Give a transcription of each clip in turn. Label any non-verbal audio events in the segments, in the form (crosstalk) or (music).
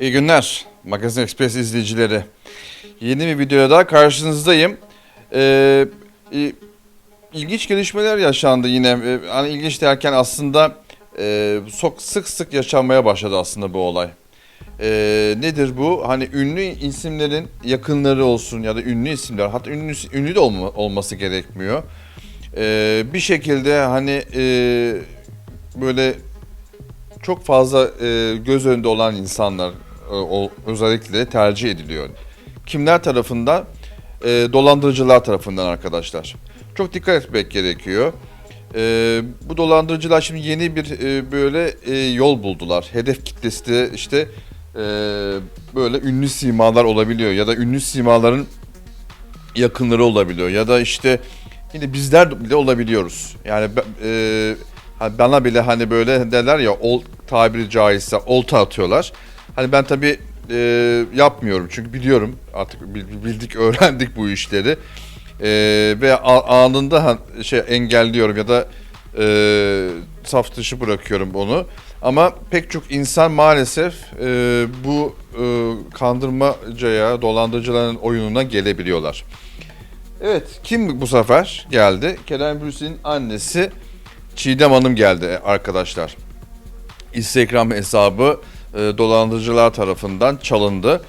İyi günler Magazin Express izleyicileri. Yeni bir videoda daha karşınızdayım. Ee, ilginç gelişmeler yaşandı yine. Ee, hani ilginç derken aslında e, çok sık sık yaşanmaya başladı aslında bu olay. Ee, nedir bu? Hani ünlü isimlerin yakınları olsun ya da ünlü isimler, hatta ünlü, ünlü de olma- olması gerekmiyor. Ee, bir şekilde hani e, böyle çok fazla e, göz önünde olan insanlar e, o, özellikle tercih ediliyor. Kimler tarafından? E, dolandırıcılar tarafından arkadaşlar. Çok dikkat etmek gerekiyor. E, bu dolandırıcılar şimdi yeni bir e, böyle e, yol buldular. Hedef kitlesi de işte e, böyle ünlü simalar olabiliyor ya da ünlü simaların yakınları olabiliyor ya da işte yine bizler bile olabiliyoruz. Yani e, hani bana bile hani böyle derler ya ol, tabiri caizse olta atıyorlar. Hani ben tabi yapmıyorum çünkü biliyorum artık bil- bildik (laughs) öğrendik bu işleri. E, ve anında şey engelliyorum ya da e, saf dışı bırakıyorum onu. Ama pek çok insan maalesef e, bu e, kandırmacaya, dolandırıcıların oyununa gelebiliyorlar. Evet, kim bu sefer geldi? Kerem Bürsin'in annesi Çiğdem Hanım geldi arkadaşlar. Instagram hesabı e, dolandırıcılar tarafından çalındı.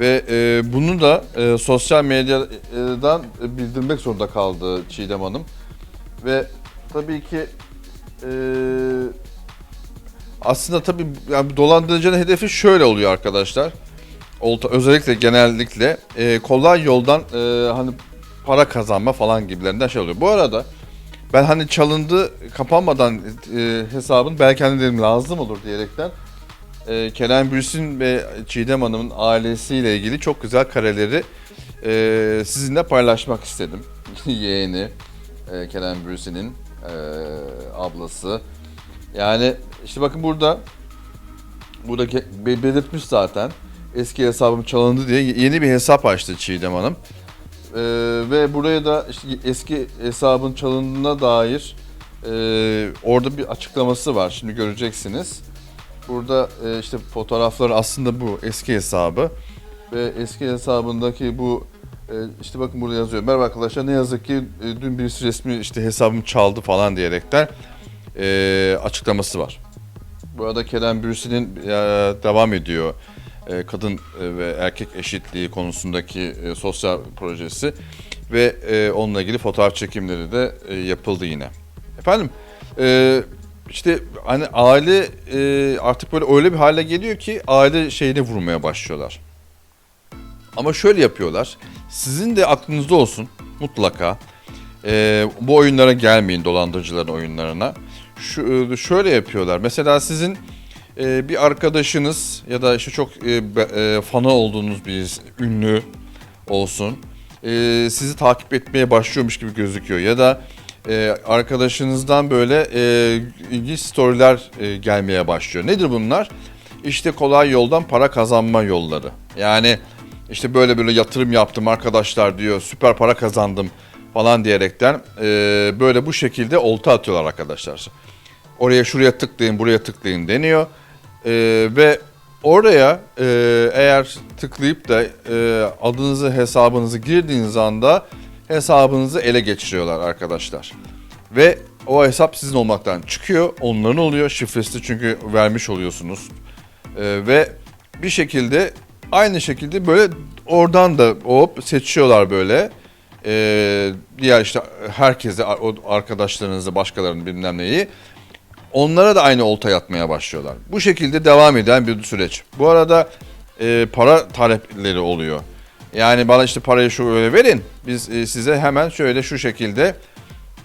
Ve e, bunu da e, sosyal medyadan bildirmek zorunda kaldı Çiğdem Hanım. Ve tabii ki e, aslında tabii yani dolandırıcının hedefi şöyle oluyor arkadaşlar. Olta, özellikle genellikle e, kolay yoldan e, hani para kazanma falan gibilerinden şey oluyor. Bu arada ben hani çalındı kapanmadan e, hesabın belki hani dedim lazım olur diyerekten e, Kerem Bürsin ve Çiğdem Hanım'ın ailesiyle ilgili çok güzel kareleri e, sizinle paylaşmak istedim. (laughs) Yeğeni e, Kerem Bürsin'in e, ablası. Yani işte bakın burada burada belirtmiş zaten eski hesabım çalındı diye yeni bir hesap açtı Çiğdem Hanım. Ee, ve buraya da işte eski hesabın çalındığına dair e, orada bir açıklaması var. Şimdi göreceksiniz. Burada e, işte fotoğraflar aslında bu eski hesabı ve eski hesabındaki bu e, işte bakın burada yazıyor. Merhaba arkadaşlar ne yazık ki e, dün birisi resmi işte hesabımı çaldı falan diyerekten e, açıklaması var. Bu arada Kerem Bürsin'in e, devam ediyor e, kadın e, ve erkek eşitliği konusundaki e, sosyal projesi ve e, onunla ilgili fotoğraf çekimleri de e, yapıldı yine. Efendim e, işte hani aile e, artık böyle öyle bir hale geliyor ki aile şeyine vurmaya başlıyorlar. Ama şöyle yapıyorlar. Sizin de aklınızda olsun mutlaka. e, bu oyunlara gelmeyin dolandırıcıların oyunlarına. Şu, e, şöyle yapıyorlar. Mesela sizin e, bir arkadaşınız ya da işte çok e, e, fanı olduğunuz bir ünlü olsun. e, sizi takip etmeye başlıyormuş gibi gözüküyor. Ya da e, arkadaşınızdan böyle e, ilginç storyler e, gelmeye başlıyor. Nedir bunlar? İşte kolay yoldan para kazanma yolları. Yani işte böyle böyle yatırım yaptım arkadaşlar diyor, süper para kazandım falan diyerekten e, böyle bu şekilde olta atıyorlar arkadaşlar. Oraya şuraya tıklayın, buraya tıklayın deniyor. E, ve oraya e, eğer tıklayıp da e, adınızı, hesabınızı girdiğiniz anda hesabınızı ele geçiriyorlar arkadaşlar. Ve o hesap sizin olmaktan çıkıyor, onların oluyor. Şifresi çünkü vermiş oluyorsunuz. Ee, ve bir şekilde aynı şekilde böyle oradan da hop seçiyorlar böyle. Ee, diğer işte herkese, arkadaşlarınızı, başkalarını bilmem neyi. Onlara da aynı olta yatmaya başlıyorlar. Bu şekilde devam eden bir süreç. Bu arada e, para talepleri oluyor. Yani bana işte parayı şu öyle verin. Biz e, size hemen şöyle şu şekilde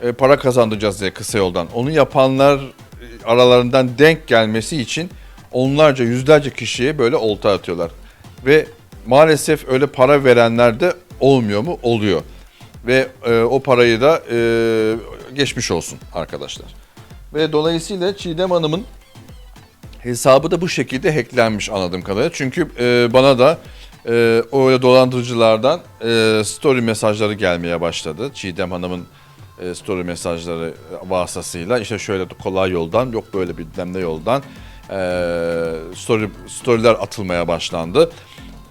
e, para kazandıracağız diye kısa yoldan. Onu yapanlar e, aralarından denk gelmesi için onlarca yüzlerce kişiye böyle olta atıyorlar. Ve maalesef öyle para verenler de olmuyor mu? Oluyor. Ve e, o parayı da e, geçmiş olsun arkadaşlar. Ve dolayısıyla Çiğdem Hanım'ın hesabı da bu şekilde hacklenmiş anladığım kadarıyla. Çünkü e, bana da e, öyle dolandırıcılardan e, story mesajları gelmeye başladı. Çiğdem Hanım'ın e, story mesajları vasıtasıyla işte şöyle kolay yoldan yok böyle bilmem ne yoldan story storyler atılmaya başlandı.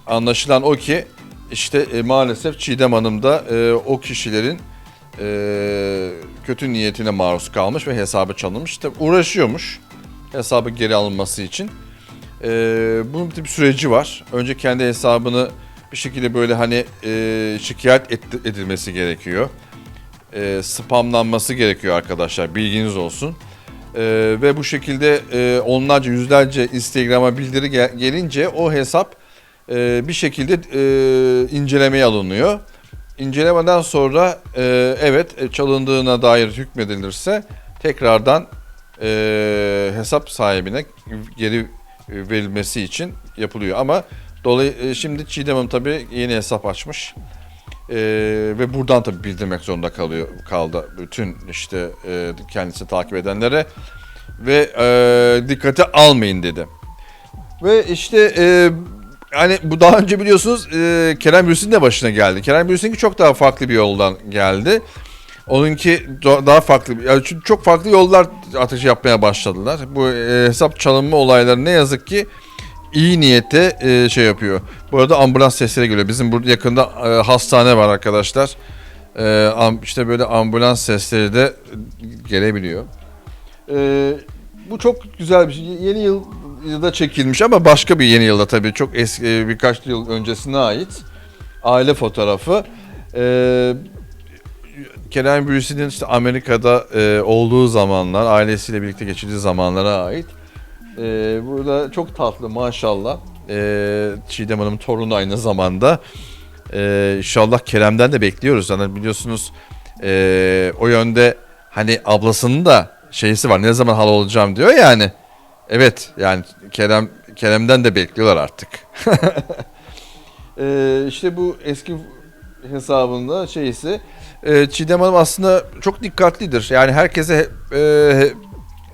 Anlaşılan o ki işte e, maalesef Çiğdem Hanım da e, o kişilerin e, kötü niyetine maruz kalmış ve hesabı çalınmış. İşte uğraşıyormuş hesabı geri alınması için. E, bunun bir süreci var. Önce kendi hesabını bir şekilde böyle hani e, şikayet et- edilmesi gerekiyor. E, spamlanması gerekiyor arkadaşlar bilginiz olsun. E, ve bu şekilde e, onlarca yüzlerce Instagram'a bildiri gel- gelince o hesap e, bir şekilde e, incelemeye alınıyor. İncelemeden sonra e, evet e, çalındığına dair hükmedilirse tekrardan e, hesap sahibine geri verilmesi için yapılıyor. Ama dolayı e, şimdi Çiğdem Hanım tabii yeni hesap açmış. E, ve buradan tabii bildirmek zorunda kalıyor kaldı bütün işte e, kendisi takip edenlere ve e, dikkate almayın dedi. Ve işte e, hani bu daha önce biliyorsunuz e, Kerem Bürsin'in de başına geldi. Kerem Bürsin'inki çok daha farklı bir yoldan geldi. Onunki daha farklı. Yani çünkü çok farklı yollar ateşi yapmaya başladılar. Bu e, hesap çalınma olayları ne yazık ki iyi niyete e, şey yapıyor. Bu arada ambulans sesleri geliyor. Bizim burada yakında e, hastane var arkadaşlar. E, am- işte böyle ambulans sesleri de gelebiliyor. E, bu çok güzel bir şey. Yeni yıl yılda çekilmiş ama başka bir yeni yılda tabii çok eski e, birkaç yıl öncesine ait aile fotoğrafı. E, Kenan Bürsin'in işte Amerika'da e, olduğu zamanlar, ailesiyle birlikte geçirdiği zamanlara ait. E, burada çok tatlı maşallah. E, Çiğdem Hanım torunu aynı zamanda. E, inşallah Kerem'den de bekliyoruz. Yani biliyorsunuz e, o yönde hani ablasının da şeysi var. Ne zaman hal olacağım diyor yani. Evet yani Kerem Kerem'den de bekliyorlar artık. (laughs) e, işte bu eski hesabında şeysi e, Çiğdem Hanım aslında çok dikkatlidir. Yani herkese e, he-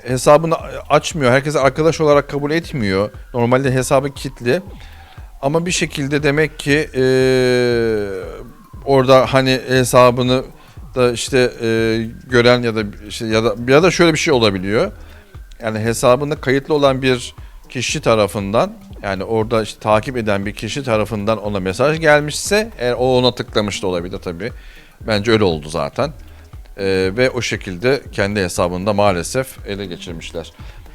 hesabını açmıyor. Herkese arkadaş olarak kabul etmiyor. Normalde hesabı kilitli. Ama bir şekilde demek ki e, orada hani hesabını da işte e, gören ya da işte ya da ya da şöyle bir şey olabiliyor. Yani hesabında kayıtlı olan bir kişi tarafından yani orada işte takip eden bir kişi tarafından ona mesaj gelmişse eğer o ona tıklamış da olabilir tabii. Bence öyle oldu zaten. Ee, ve o şekilde kendi hesabında maalesef ele geçirmişler.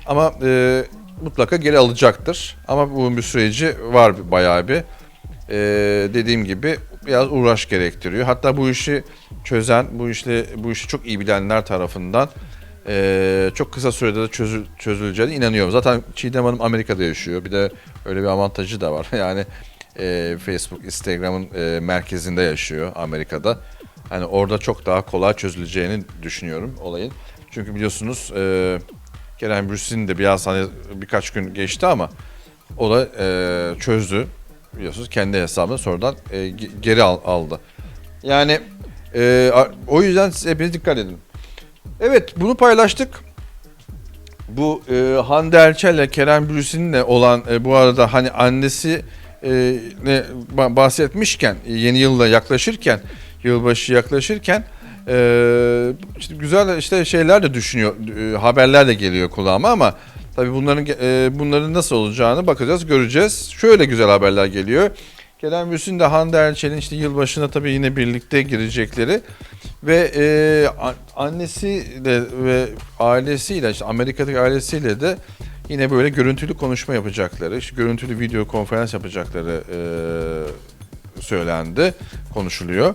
Ama e, mutlaka geri alacaktır. Ama bunun bir süreci var bayağı bir. Ee, dediğim gibi biraz uğraş gerektiriyor. Hatta bu işi çözen, bu işle bu işi çok iyi bilenler tarafından e, çok kısa sürede de çözül, çözüleceğine inanıyorum. Zaten Çiğdem Hanım Amerika'da yaşıyor. Bir de öyle bir avantajı da var. (laughs) Yani e, Facebook, Instagram'ın e, merkezinde yaşıyor Amerika'da. Hani orada çok daha kolay çözüleceğini düşünüyorum olayın. Çünkü biliyorsunuz e, Kerem Bürsin de biraz hani birkaç gün geçti ama o da e, çözdü. Biliyorsunuz kendi hesabına sonradan e, ge- geri al- aldı. Yani e, o yüzden hepiniz dikkat edin. Evet bunu paylaştık. Bu e, Hande Erçel ile Kerem Bürsin'le olan e, bu arada hani annesi e, ne ba- bahsetmişken e, yeni yılla yaklaşırken yılbaşı yaklaşırken e, işte güzel işte şeyler de düşünüyor e, haberler de geliyor kulağıma ama tabii bunların e, bunların nasıl olacağını bakacağız göreceğiz. Şöyle güzel haberler geliyor. Kerem Bürsin de Hande Erçel'in işte yılbaşına tabii yine birlikte girecekleri ve e, annesiyle ve ailesiyle işte Amerika'daki ailesiyle de yine böyle görüntülü konuşma yapacakları, işte görüntülü video konferans yapacakları e, söylendi, konuşuluyor.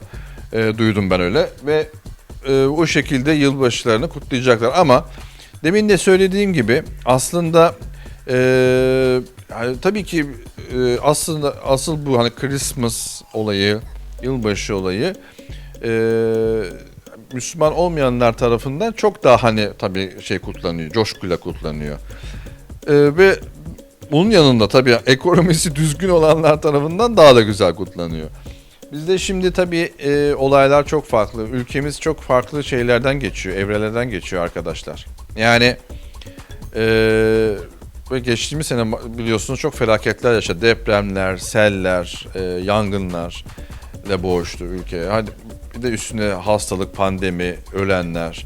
E, duydum ben öyle ve e, o şekilde yılbaşlarını kutlayacaklar ama demin de söylediğim gibi aslında e, yani tabii ki e, aslında asıl bu hani Christmas olayı, yılbaşı olayı e, Müslüman olmayanlar tarafından çok daha hani tabii şey kutlanıyor, coşkuyla kutlanıyor. E, ve bunun yanında tabii ekonomisi düzgün olanlar tarafından daha da güzel kutlanıyor. Bizde şimdi tabii e, olaylar çok farklı. Ülkemiz çok farklı şeylerden geçiyor, evrelerden geçiyor arkadaşlar. Yani e, ve geçtiğimiz sene biliyorsunuz çok felaketler yaşadı. Depremler, seller, e, yangınlar ile boğuştu ülke. Hadi bir de üstüne hastalık, pandemi, ölenler.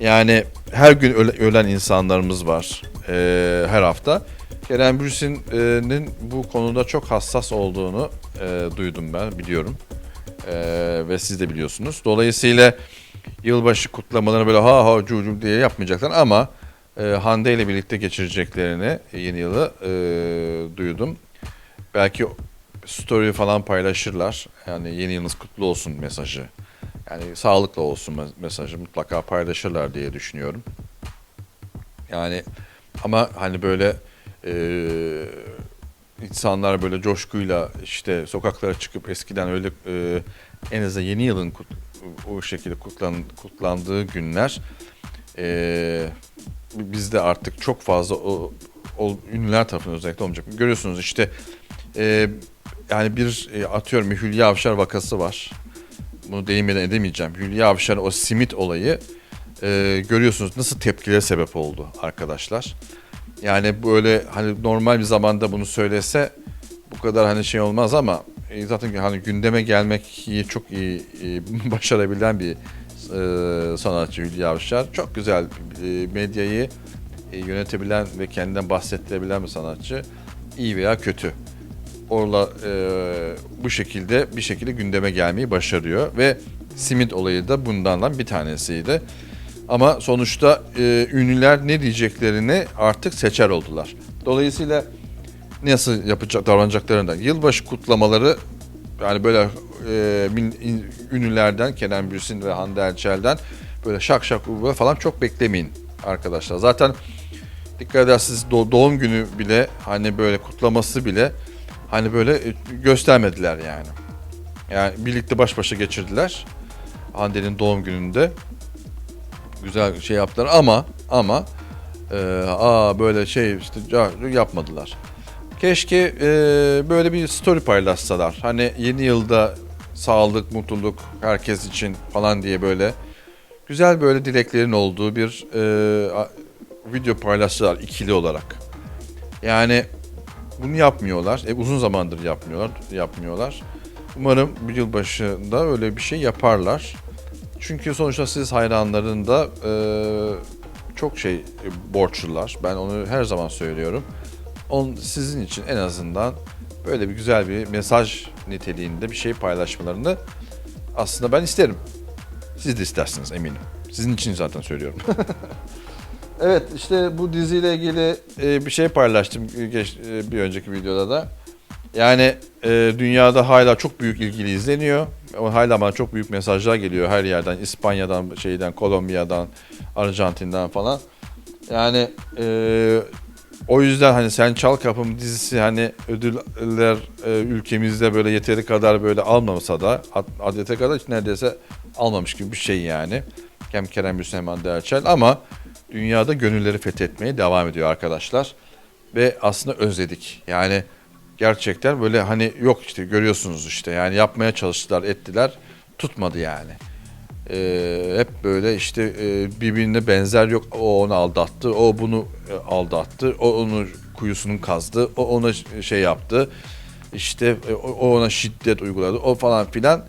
Yani her gün öle- ölen insanlarımız var. e, her hafta. Kerem Bürsin'in bu konuda çok hassas olduğunu e, duydum ben, biliyorum. E, ve siz de biliyorsunuz. Dolayısıyla yılbaşı kutlamalarını böyle ha ha cucu diye yapmayacaklar ama e, Hande ile birlikte geçireceklerini yeni yılı e, duydum. Belki story falan paylaşırlar. Yani yeni yılınız kutlu olsun mesajı. Yani sağlıklı olsun mes- mesajı mutlaka paylaşırlar diye düşünüyorum. Yani ama hani böyle e, insanlar böyle coşkuyla işte sokaklara çıkıp eskiden öyle e, en azından yeni yılın kut- o şekilde kutlan, kutlandığı günler e, bizde artık çok fazla o, o ünlüler tarafından özellikle olmayacak. Görüyorsunuz işte e, yani bir e, atıyorum bir Hülya Avşar vakası var. Bunu değinmeden edemeyeceğim. Hülya Avşar o simit olayı e, görüyorsunuz nasıl tepkilere sebep oldu arkadaşlar. Yani böyle hani normal bir zamanda bunu söylese bu kadar hani şey olmaz ama e, zaten hani gündeme gelmek iyi çok iyi e, (laughs) başarabilen bir e, sanatçı Hülya Avşar. Çok güzel e, medyayı e, yönetebilen ve kendinden bahsettirebilen bir sanatçı. İyi veya kötü. Orla e, bu şekilde bir şekilde gündeme gelmeyi başarıyor ve simit olayı da bundan bir tanesiydi. Ama sonuçta e, ünlüler ne diyeceklerini artık seçer oldular. Dolayısıyla nasıl yapacak davranacaklarını da yılbaşı kutlamaları yani böyle e, ünlülerden Kenan Bürsin ve Hande Erçel'den böyle şak şak uğur falan çok beklemeyin arkadaşlar. Zaten dikkat ederseniz do- doğum günü bile hani böyle kutlaması bile hani böyle e, göstermediler yani. Yani birlikte baş başa geçirdiler. Hande'nin doğum gününde güzel şey yaptılar ama ama e, aa böyle şey işte yapmadılar. Keşke e, böyle bir story paylaşsalar. Hani yeni yılda sağlık, mutluluk herkes için falan diye böyle güzel böyle dileklerin olduğu bir e, video paylaşsalar ikili olarak. Yani bunu yapmıyorlar. E, uzun zamandır yapmıyorlar, yapmıyorlar. Umarım bir yıl başında öyle bir şey yaparlar. Çünkü sonuçta siz hayranların da e, çok şey e, borçlular. Ben onu her zaman söylüyorum. On, sizin için en azından böyle bir güzel bir mesaj niteliğinde bir şey paylaşmalarını aslında ben isterim. Siz de istersiniz eminim. Sizin için zaten söylüyorum. (laughs) evet işte bu diziyle ilgili e, bir şey paylaştım e, bir önceki videoda da. Yani e, dünyada hala çok büyük ilgili izleniyor. Hala bana çok büyük mesajlar geliyor her yerden. İspanya'dan, şeyden, Kolombiya'dan, Arjantin'den falan. Yani e, o yüzden hani Sen Çal Kapım dizisi hani ödüller e, ülkemizde böyle yeteri kadar böyle almamasa da ad- adete kadar hiç neredeyse almamış gibi bir şey yani. Hem Kerem Bürsin hem Hande Erçel ama dünyada gönülleri fethetmeye devam ediyor arkadaşlar. Ve aslında özledik. Yani gerçekten böyle hani yok işte görüyorsunuz işte yani yapmaya çalıştılar ettiler tutmadı yani. Ee, hep böyle işte e, birbirine benzer yok o onu aldattı o bunu e, aldattı o onu kuyusunu kazdı o ona şey yaptı işte e, o ona şiddet uyguladı o falan filan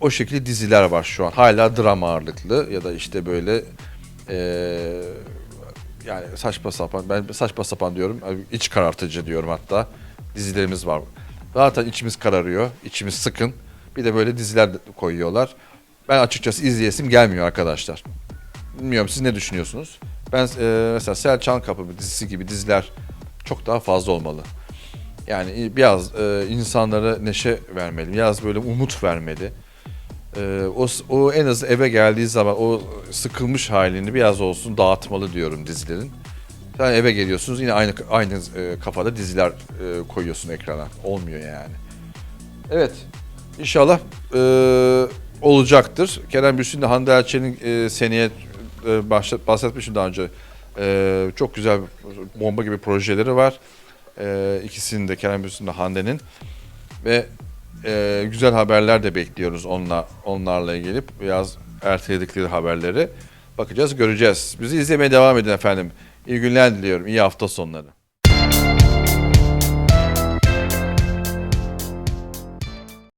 o şekilde diziler var şu an hala drama ağırlıklı ya da işte böyle e, yani saçma sapan ben saçma sapan diyorum iç karartıcı diyorum hatta dizilerimiz var. Zaten içimiz kararıyor, içimiz sıkın. Bir de böyle diziler koyuyorlar. Ben açıkçası izleyesim gelmiyor arkadaşlar. Bilmiyorum siz ne düşünüyorsunuz? Ben e, mesela Selçan Kapı dizisi gibi diziler çok daha fazla olmalı. Yani biraz e, insanlara neşe vermeli, biraz böyle umut vermeli. E, o, o en az eve geldiği zaman o sıkılmış halini biraz olsun dağıtmalı diyorum dizilerin. Sen eve geliyorsunuz yine aynı aynı e, kafada diziler e, koyuyorsun ekrana. Olmuyor yani. Evet. İnşallah e, olacaktır. Kerem Bürsin de Hande Erçel'in e, seneye e, bahset, daha önce. E, çok güzel bomba gibi projeleri var. E, ikisinin de Kerem Bürsin de Hande'nin. Ve e, güzel haberler de bekliyoruz onunla, onlarla ilgili. Biraz erteledikleri haberleri. Bakacağız, göreceğiz. Bizi izlemeye devam edin efendim. İyi günler diliyorum. İyi hafta sonları.